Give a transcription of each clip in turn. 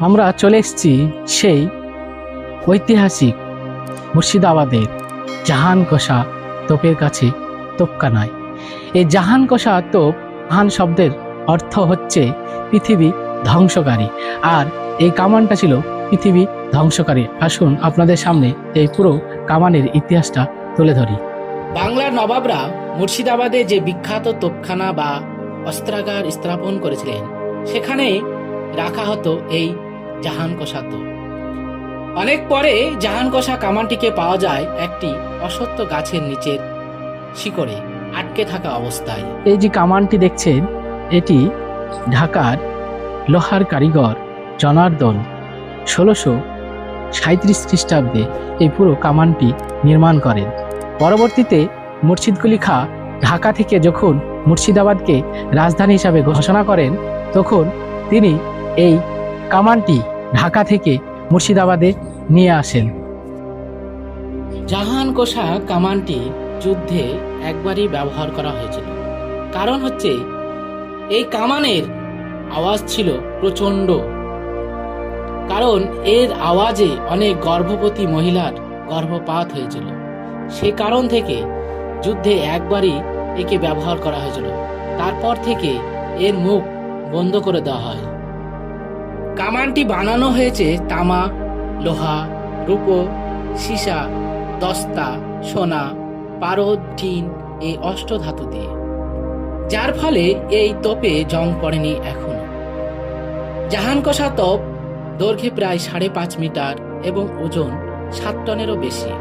আমরা চলে এসেছি সেই ঐতিহাসিক মুর্শিদাবাদের জাহান কষা তোপের কাছে তোপকানায় এই জাহান কষা তোপ, জাহান শব্দের অর্থ হচ্ছে পৃথিবী ধ্বংসকারী। আর এই কামানটা ছিল পৃথিবী ধ্বংসকারী। আসুন আপনাদের সামনে এই পুরো কামানের ইতিহাসটা তুলে ধরি। বাংলার নবাবরা মুর্শিদাবাদে যে বিখ্যাত তোপখানা বা অস্ত্রাগার স্থাপন করেছিলেন সেখানে রাখা হতো এই জাহান তোপ অনেক পরে জাহান কষা কামানটিকে পাওয়া যায় একটি অসত্য গাছের নিচের শিকড়ে আটকে থাকা অবস্থায়। এই যে কামানটি দেখছেন, এটি ঢাকার লোহার কারিগর জনার্দন ষোলোশো সাঁত্রিশ খ্রিস্টাব্দে এই পুরো কামানটি নির্মাণ করেন। পরবর্তীতে মুর্শিদকুলি খা ঢাকা থেকে যখন মুর্শিদাবাদকে রাজধানী হিসাবে ঘোষণা করেন, তখন তিনি এই কামানটি ঢাকা থেকে মুর্শিদাবাদে নিয়ে আসেন। জাহান কোষা কামানটি যুদ্ধে একবারই ব্যবহার করা হয়েছিল। কারণ হচ্ছে, এই কামানের আওয়াজ ছিল প্রচণ্ড। কারণ এর আওয়াজে অনেক গর্ভবতী মহিলার গর্ভপাত হয়েছিল। সে কারণ থেকে যুদ্ধে একবারই একে ব্যবহার করা হয়েছিল। তারপর থেকে এর মুখ বন্ধ করে দেওয়া হয়। কামানটি বানানো হয়েছে তামা, লোহা, রূপো, সীসা, দস্তা, সোনা, পারদ, টিন এই অষ্টধাতু দিয়ে। যার ফলে এই তোপে জং পড়েনি এখনও। জাহানকষা তোপ দৈর্ঘ্যে প্রায় সাড়ে পাঁচ মিটার এবং ওজন সাত টনেরও বেশি।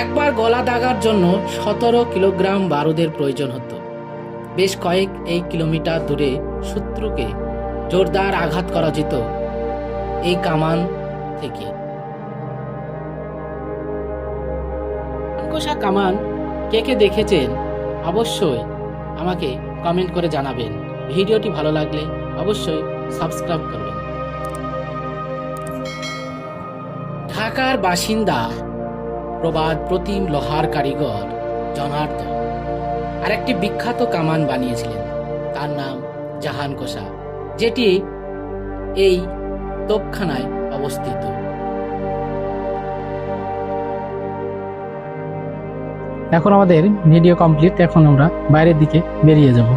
একবার গলা দাগার জন্য সতেরো কিলোগ্রাম বারুদের প্রয়োজন হতো। বেশ কয়েক এই কিলোমিটার দূরে শত্রুকে জোরদার আঘাত করা যেত এই কামান থেকে। কোষা কামান, কে কে দেখেছেন অবশ্যই আমাকে কমেন্ট করে জানাবেন। ভিডিওটি ভালো লাগলে অবশ্যই সাবস্ক্রাইব করবেন। ঢাকার বাসিন্দা প্রবাদ প্রতিম লোহার কারিগর জনার্দন। আর একটি বিখ্যাত কামান বানিয়েছিলেন, তার নাম জাহান কোষা। যেটি এই তোপখানায় অবস্থিত। এখন আমাদের ভিডিও কমপ্লিট এখন আমরা বাইরের দিকে বেরিয়ে যাব।